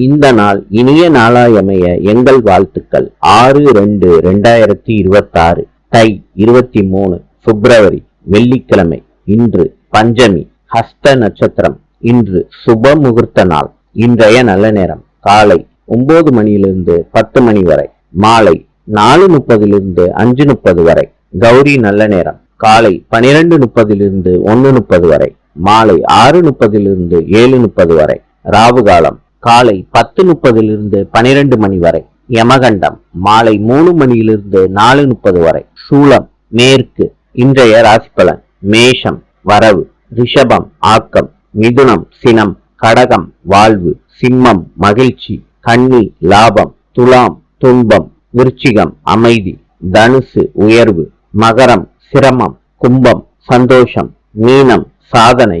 இந்த நாள் இனிய நாளாயமைய எங்கள் வாழ்த்துக்கள். ஆறு ரெண்டு ரெண்டாயிரத்தி இருபத்தாறு தை இருபத்தி மூணு பிப்ரவரி வெள்ளிக்கிழமை இன்று பஞ்சமி ஹஸ்த நட்சத்திரம் இன்று சுப முகூர்த்த நாள் இன்றைய நல்ல நேரம் காலை ஒன்பது மணியிலிருந்து பத்து மணி வரை மாலை நாலு முப்பதிலிருந்து அஞ்சு முப்பது வரை கௌரி நல்ல நேரம் காலை பனிரெண்டு முப்பதிலிருந்து ஒன்னு முப்பது வரை மாலை ஆறு முப்பதிலிருந்து ஏழு முப்பது வரை ராவு காலம் காலை பத்து முப்பதிலிருந்து பனிரெண்டு மணி வரை. யமகண்டம் மாலை மூணு மணியிலிருந்து நாலு முப்பது வரை. சூலம் மேற்கு இன்றைய ராசிபலன். மேஷம் வரவு ரிஷபம் ஆக்கம் மிதுனம் சினம் கடகம் வாழ்வு சிம்மம் மகிழ்ச்சி கன்னி லாபம் துலாம் துன்பம் விருச்சிகம் அமைதி தனுசு உயர்வு மகரம் சிரமம் கும்பம் சந்தோஷம் மீனம் சாதனை